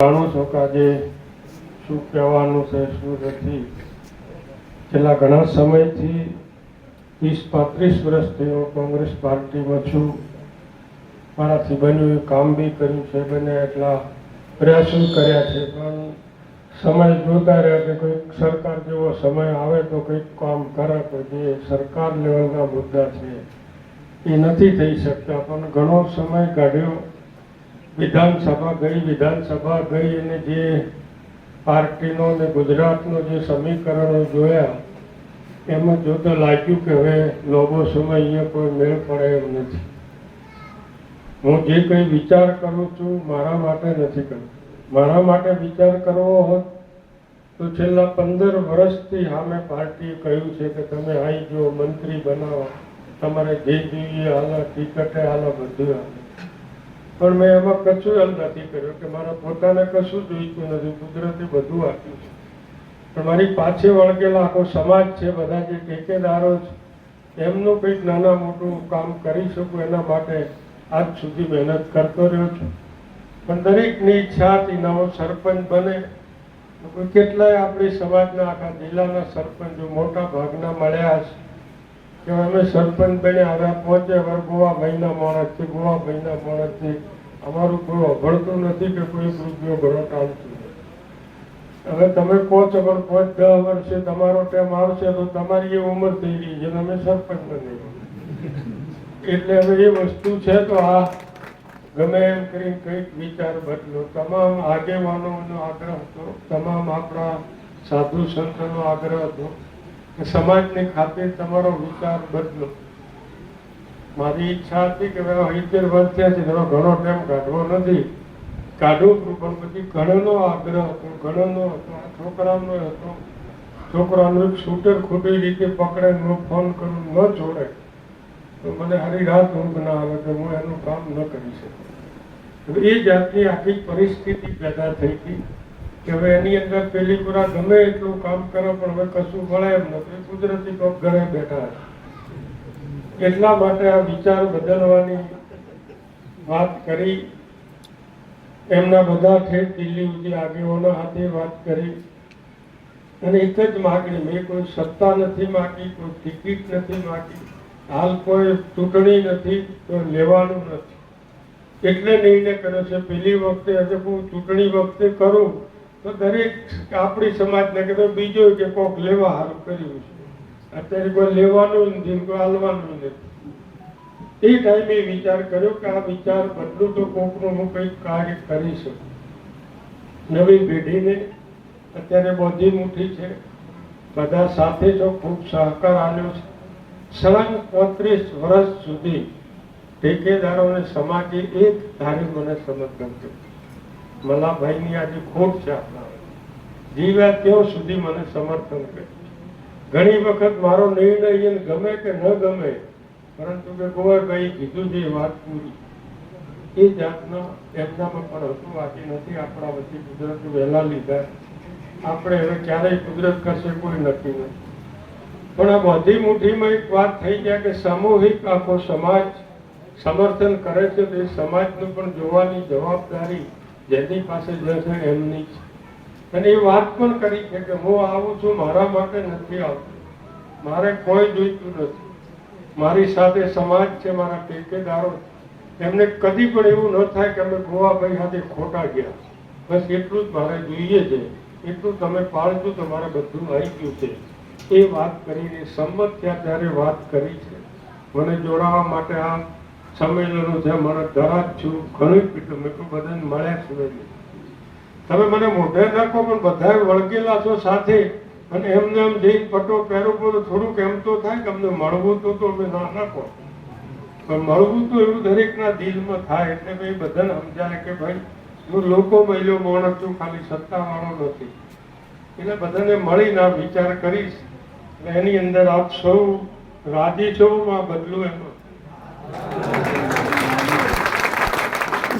જાણો છો કે આજે શું કહેવાનું છે, શું નથી? છેલ્લા ઘણા સમયથી ત્રીસ પાંત્રીસ વર્ષથી હું કોંગ્રેસ પાર્ટીમાં છું. મારાથી બન્યું, એ કામ બી કર્યું છે, બને એટલા પ્રયાસો કર્યા છે. પણ સમય જોતા રહ્યા કે કોઈક સરકાર જેવો સમય આવે તો કંઈક કામ કરે તો જે સરકાર લેવલના મુદ્દા છે, એ નથી થઈ શકતા. પણ ઘણો સમય કાઢ્યો. વિધાનસભા ગઈ વિધાનસભા ગઈ અને જે પાર્ટીનો ને ગુજરાતનો જે સમીકરણો જોયા, એમાં જોતા લાગ્યું કે હવે લોબો સમય અહીંયા કોઈ મેળ પડે એમ નથી. હું જે કંઈ વિચાર કરું છું મારા માટે નથી કરતો. મારા માટે વિચાર કરવો હોત તો છેલ્લા પંદર વર્ષથી સામે પાર્ટીએ કહ્યું છે કે તમે આવી જો મંત્રી બનાવો, તમારે જે જોઈએ, હાલો, ટિકટે, હાલો, બધું હાલો પણ મેં એમાં કશું હલ નથી કર્યું કે મારા પોતાને કશું જોઈતું નથી, કુદરતે બધું આપ્યું છે. પણ મારી પાછે વળગેલા આખો સમાજ છે, બધા જે ઠેકેદારો છે, એમનું કંઈક નાના મોટું કામ કરી શકું એના માટે આજ સુધી મહેનત કરતો રહ્યો છું. પણ દરેકની ઈચ્છા હતી નવો સરપંચ બને. કેટલાય આપણી સમાજના આખા જિલ્લાના સરપંચો મોટા ભાગના મળ્યા છે કે અમે સરપંચ બને હવે પહોંચે હવે ગોવા મહિના માણસ છે અમારું કોઈ અભળતું નથી કે કોઈ વૃદ્ધિઓ ઘણો ટાળતું. હવે તમે કહો છો પણ પાંચ, દસ વર્ષે તમારો ટાઈમ આવશે તો તમારી એ ઉંમર થઈ ગઈ છે તમે સરપંચ બની એટલે હવે એ વસ્તુ છે તો આ ગમે એમ કરી કંઈક વિચાર બદલો. તમામ આગેવાનોનો આગ્રહ હતો તમામ આપણા સાધુ સંતનો આગ્રહ હતો કે સમાજની ખાતે તમારો વિચાર બદલો. મારી ઈચ્છા હતી કે સિત્તેર વર્ષ થયા છે, તેનો ઘણો ટાઈમ કાઢવો નથી. કાઢવું હતું પણ પછી ઘણોનો આગ્રહ હતો, ઘણોનો હતો છોકરાનો હતો. છોકરાનો એક શૂટર ખોટી રીતે પકડે, ન ફોન કરું, ન છોડે. તો મને હારી રાત ઊંઘ ના આવે કે હું એનું કામ ન કરી શકું. એ જાતની આખી પરિસ્થિતિ પેદા થઈ હતી કે હવે એની અંદર પેલી પૂરા ગમે એટલું કામ કરો, પણ હવે કશું મળે એમ નથી. કુદરતી તો ઘરે બેઠા એટલા માટે આ વિચાર બદલવાની વાત કરી. એમના બધા ઠેઠ દિલ્હી સુધી આગેવાનો હાથે વાત કરી. અને એક જ માગણી, મેં કોઈ સત્તા નથી માગી, કોઈ ટિકિટ નથી માગી. હાલ કોઈ ચૂંટણી નથી, તો લેવાનું નથી. એટલે નિર્ણય કર્યો છે, પેલી વખતે હજુ હું ચૂંટણી વખતે કરું. તો દરેક આપણી સમાજને કે બીજો કે કોક લેવા હારું કર્યું છે. અત્યારે કોઈ લેવાનું નથી કોઈ હાલવાનું નથી. એ ટાઈમે વિચાર કર્યો કે આ વિચાર બદલું તો કોકનું હું કંઈક કાર્ય કરી શકું. નવી પેઢીને અત્યારે બધી મૂઠી છે. બધા સાથે જો ખૂબ સહકાર આપ્યો છે. સળંગ પાંત્રીસ વર્ષ સુધી ઠેકેદારોને સમાજે એક ધારે મને સમર્થન કર્યું. મલાભાઈની આજે ખોટ છે. જીવ્યા ત્યાં સુધી મને સમર્થન કર્યું ઘણી વખત મારો નિર્ણય ગમે કે ન ગમે, પરંતુ કે ગોવાભાઈ કીધું છે વાત પૂરી, એ જાતના એમનામાં પણ હતું બાકી નથી, આપણા વચ્ચે કુદરત વહેલા લીધા. આપણે હવે ક્યારેય કુદરત કરશે કોઈ નક્કી નથી. પણ આ બધી મુઠ્ઠીમાં એક વાત થઈ ગયા કે સામૂહિક આખો સમાજ સમર્થન કરે છે તો સમાજનું પણ જોવાની જવાબદારી જેની પાસે જે છે એમની છે અને એ વાત પણ કરી છે કે હું આવું છું, મારા માટે નથી આવતું. મારે કોઈ જોઈતું નથી. મારી સાથે સમાજ છે, મારા ટેકેદારો એમને કદી પણ એવું ન થાય કે અમે ગોવાભાઈ સાથે ખોટા ગયા બસ એટલું જ મારે જોઈએ છે. એટલું તમે પાળજો તો મારે બધું આવી ગયું છે. એ વાત કરીને સંમત થયા ત્યારે વાત કરી છે. મને જોડાવા માટે આ સંમેલનો છે મારો ધરાજ છું ઘણું પીટું મેં કહ્યું બધાને મળ્યા છું તમે મને મોઢે નાખો, પણ બધા વળગેલા છો સાથે, અને એમને એમ જઈને પટો પહેરો તો થોડુંક એમ તો થાય કે અમને મળવું તો તો અમે ના નાખો. પણ મળવું તો એવું દરેકના દિલમાં થાય, એટલે ભાઈ બધાને સમજાય કે ભાઈ, હું લોકો મહિલો માણસ છું, ખાલી સત્તાવાળો નથી. એટલે બધાને મળીને આ વિચાર કરીશ. એની અંદર આપ સૌ રાજી છો માં બદલું એમાં.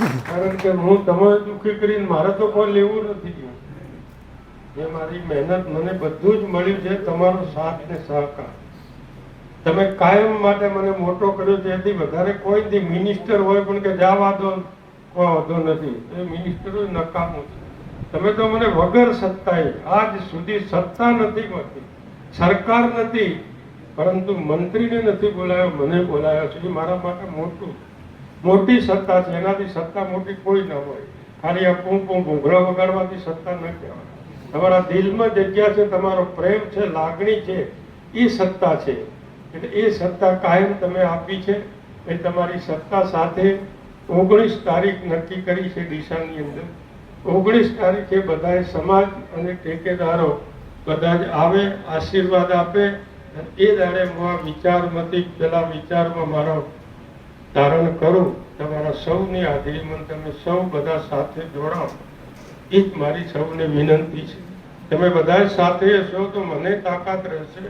કારણ કે હું તમારે દુઃખી કરીને મારે તો કોઈ લેવું નથી જે મારી મહેનત મને બધું જ મળ્યું છે, તમારો સાથ ને સહકાર. તમે કાયમ માટે મને મોટો કર્યો છે, એથી વધારે કોઈ દી મિનિસ્ટર હોય પણ કે જવા દો કોઈ વાંધો નથી. એ મિનિસ્ટર નકામું છે. તમે તો મને વગર સત્તાએ આજ સુધી સત્તા નથી મળતી, સરકાર નથી, પરંતુ મંત્રીને નથી બોલાયો, મને બોલાયો છે. મારા માટે મોટું મોટી સત્તા છે, એનાથી સત્તા મોટી કોઈ ન હોય. ખાલી આ પૂં પૂં ઘૂંઘરા વગાડવાથી સત્તા ન કહેવાય. તમારા દિલમાં જગ્યા છે, તમારો પ્રેમ છે, લાગણી છે, એ સત્તા છે. એટલે એ સત્તા કાયમ તમે આપી છે એ તમારી સત્તા સાથે ઓગણીસ તારીખ નક્કી કરી છે ડીસાની અંદર. ઓગણીસ તારીખે બધાએ સમાજ અને ઠેકેદારો બધા જ આવે, આશીર્વાદ આપે એ દાડે હું આ વિચારમાંથી, પેલા વિચારમાં મારો ધારણ કરું, તમારા સૌની હાજરીમાં તમે સૌ બધા સાથે જોડાઓ. એ જ મારી સૌને વિનંતી છે. તમે બધા સાથે હશો તો મને તાકાત રહેશે.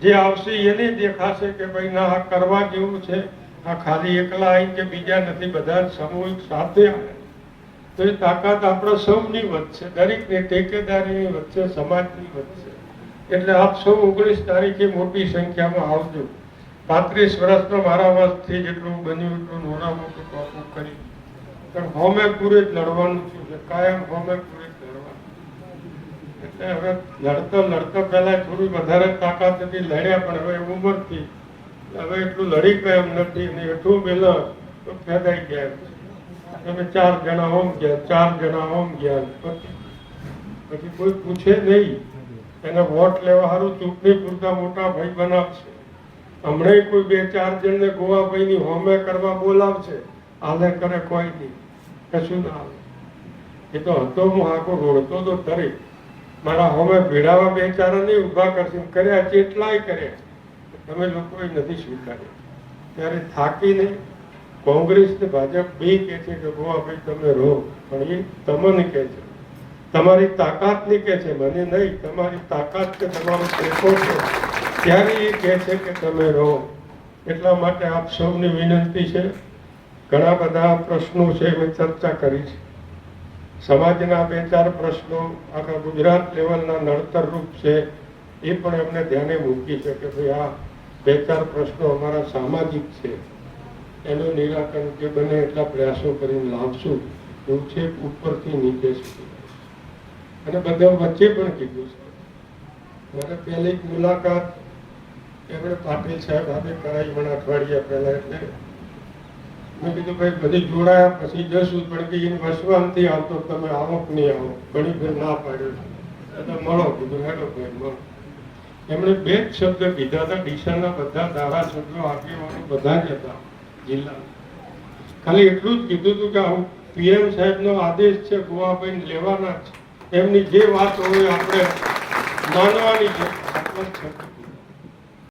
જે આવશે એને દેખાશે કે ભાઈ ના, આ કરવા જેવું છે. આ ખાલી એકલા આવી કે બીજા નથી, બધા સામૂહિક સાથે આવે. તો એ તાકાત આપણા સૌની વચ્ચે દરેકની ટેકેદારીની વચ્ચે સમાજની વચ્ચે એટલે આપ સૌ ઓગણીસ તારીખે મોટી સંખ્યામાં આવજો. પાંત્રીસ વર્ષનો મારા વર્ષથી જેટલું બન્યું એટલું નાના મોટું ટોપું કરી. પણ હોમે પૂરે જ લડવાનું છું છે કાયમ હોમે પૂરે જ લડવાનું. એટલે હવે લડતો લડતો પહેલા થોડી વધારે તાકાત હતી લડ્યા, પણ હવે ઉંમરથી, હવે એટલું લડી ગયા એમ નથી. ને એટલું પેલા તો ફેદાઈ ગયા તમે ચાર જણા હોમ ગયા, ચાર જણા હોમ ગયા. પછી કોઈ પૂછે નહીં. એને વોટ લેવા સારું ચૂંટણી પૂરતા મોટા ભાઈ બનાવશે. હમણાં કોઈ બે, ચાર જણને ગોવાભાઈની હોમે કરવા બોલાવશે. આલે કરે કોઈ નહીં. કશું ના આવે. એ તો હતો, હું આખો રોડતો તો તરી મારા હોમે ભેડાવા બે, ચાર નહીં ઊભા કરશે. કર્યા ચેટલાય કર્યા. તમે લોકોએ નથી સ્વીકાર્યા. ત્યારે થાકીને કોંગ્રેસ ને ભાજપ બે કે છે કે, ગોવાભાઈ, તમે રહો. પણ એ તમને કહે છે. તમારી તાકાતની કે છે. મને નહીં. તમારી તાકાત કે તમારો ટેકો છે. ત્યારે એ કહે છે કે તમે રહો. એટલા માટે આપ સૌની વિનંતી છે. ઘણા બધા પ્રશ્નો છે મેં ચર્ચા કરી છે. સમાજના બે ચાર પ્રશ્નો આખા ગુજરાત લેવલના નડતર રૂપ છે. એ પણ એમને ધ્યાને મૂકી છે કે ભાઈ આ બે ચાર પ્રશ્નો અમારા સામાજિક છે. એનું નિરાકરણ જે બને એટલા પ્રયાસો કરીને લાવશું, એવું છે ઉપરથી નીચે સુધી. અને બધા વચ્ચે પણ કીધું છે. મારે પહેલી મુલાકાત એમણે પાટીલ સાહેબ સાથે કરાઈ મને અઠવાડિયા પહેલા એટલે. મેં કીધું, ભાઈ, બધી જોડાયા, પછી જશું, પણ કે એને વસવાનથી આવતો તમે આવો કે નહીં આવો. ઘણી ફેર ના પાડ્યો એટલે મળો. કીધું, હેડો ભાઈ, મળો. એમણે બે જ શબ્દ કીધા હતા, ડીસાના બધા ધારાસભ્યો આગેવાનો બધા જ હતા જિલ્લા ખાલી એટલું જ કીધું હતું કે આવું પીએમ સાહેબનો આદેશ છે ગોવાભાઈ લેવાના છે. એમની જે વાત હોય આપણે માનવાની છે.